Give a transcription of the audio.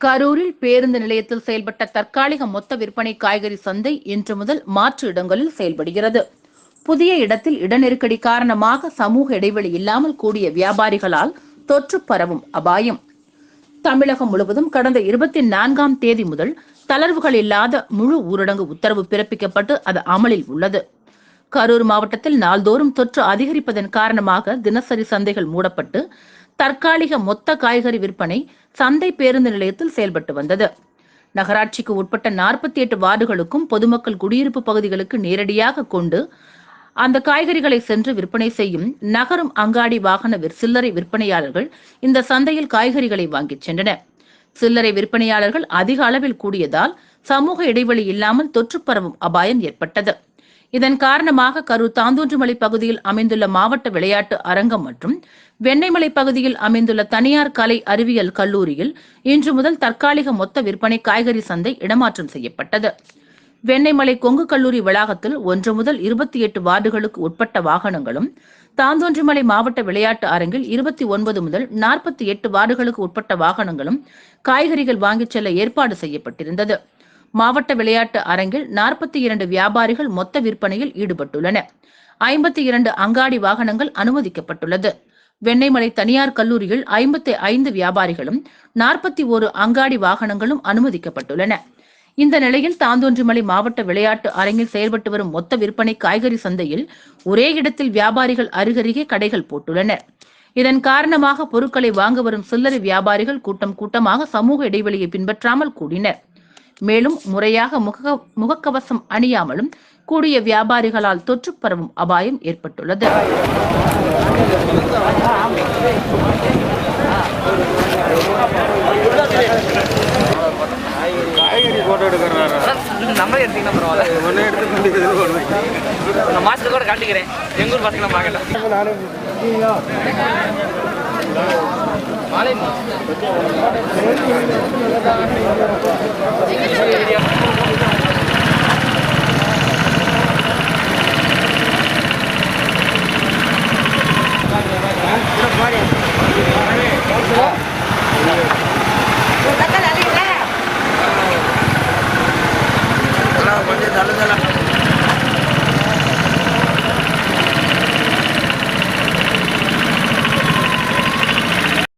கரூரில் பேருந்து நிலையத்தில் செயல்பட்ட தற்காலிக மொத்த விற்பனை காய்கறி சந்தை இன்று முதல் மாற்று இடங்களில் செயல்படுகிறது. புதிய இடத்தில் இட நெருக்கடி காரணமாக சமூக இடைவெளி இல்லாமல் கூடிய வியாபாரிகளால் தொற்று பரவும் அபாயம். தமிழகம் முழுவதும் கடந்த இருபத்தி நான்காம் தேதி முதல் தளர்வுகள் இல்லாத முழு ஊரடங்கு உத்தரவு பிறப்பிக்கப்பட்டு அது அமலில் உள்ளது. கரூர் மாவட்டத்தில் நாள்தோறும் தொற்று அதிகரிப்பதன் காரணமாக தினசரி சந்தைகள் மூடப்பட்டு தற்காலிக மொத்த காய்கறி விற்பனை சந்தை பேருந்து நிலையத்தில் செயல்பட்டு வந்தது. நகராட்சிக்கு உட்பட்ட நாற்பத்தி எட்டு வார்டுகளுக்கும் பொதுமக்கள் குடியிருப்பு பகுதிகளுக்கு நேரடியாக கொண்டு அந்த காய்கறிகளை சென்று விற்பனை செய்யும் நகரும் அங்காடி வாகன சில்லறை விற்பனையாளர்கள் இந்த சந்தையில் காய்கறிகளை வாங்கிச் சென்றனர். சில்லறை விற்பனையாளர்கள் அதிக அளவில் கூடியதால் சமூக இடைவெளி இல்லாமல் தொற்று பரவும் அபாயம் ஏற்பட்டது. இதன் காரணமாக கரூர் தாந்தோன்றுமலை பகுதியில் அமைந்துள்ள மாவட்ட விளையாட்டு அரங்கம் மற்றும் வெண்ணெய்மலை பகுதியில் அமைந்துள்ள தனியார் கலை அறிவியல் கல்லூரியில் இன்று முதல் தற்காலிக மொத்த விற்பனை காய்கறி சந்தை இடமாற்றம் செய்யப்பட்டது. வெண்ணெய்மலை கொங்கு கல்லூரி வளாகத்தில் ஒன்று முதல் இருபத்தி எட்டு வார்டுகளுக்கு உட்பட்ட வாகனங்களும் தாந்தோன்றிமலை மாவட்ட விளையாட்டு அரங்கில் இருபத்தி ஒன்பது முதல் நாற்பத்தி எட்டு வார்டுகளுக்கு உட்பட்ட வாகனங்களும் காய்கறிகள் வாங்கிச் செல்ல ஏற்பாடு செய்யப்பட்டிருந்தது. மாவட்ட விளையாட்டு அரங்கில் நாற்பத்தி இரண்டு வியாபாரிகள் மொத்த விற்பனையில் ஈடுபட்டுள்ளன ஐம்பத்தி இரண்டு அங்காடி வாகனங்கள் அனுமதிக்கப்பட்டுள்ளது. வெண்ணெய்மலை தனியார் கல்லூரியில் ஐம்பத்தி ஐந்து வியாபாரிகளும் நாற்பத்தி ஒரு அங்காடி வாகனங்களும் அனுமதிக்கப்பட்டுள்ளன. இந்த நிலையில் தாந்தோன்றிமலை மாவட்ட விளையாட்டு அரங்கில் செயல்பட்டு வரும் மொத்த விற்பனை காய்கறி சந்தையில் ஒரே இடத்தில் வியாபாரிகள் அருகருகே கடைகள் போட்டுள்ளனர். இதன் காரணமாக பொருட்களை வாங்க வரும் சில்லறை வியாபாரிகள் கூட்டம் கூட்டமாக சமூக இடைவெளியை பின்பற்றாமல் கூடினர். மேலும் முறையாக முக முகக்கவசம் அணியாமலும் கூடிய வியாபாரிகளால் தொற்று பரவும் அபாயம் ஏற்பட்டுள்ளது. எடுத்தீங்கன்னா பரவாயில்ல. ஒன்றே எடுத்து நான் கூட காட்டிக்கிறேன். எங்க Kalau banyak dalam dalam.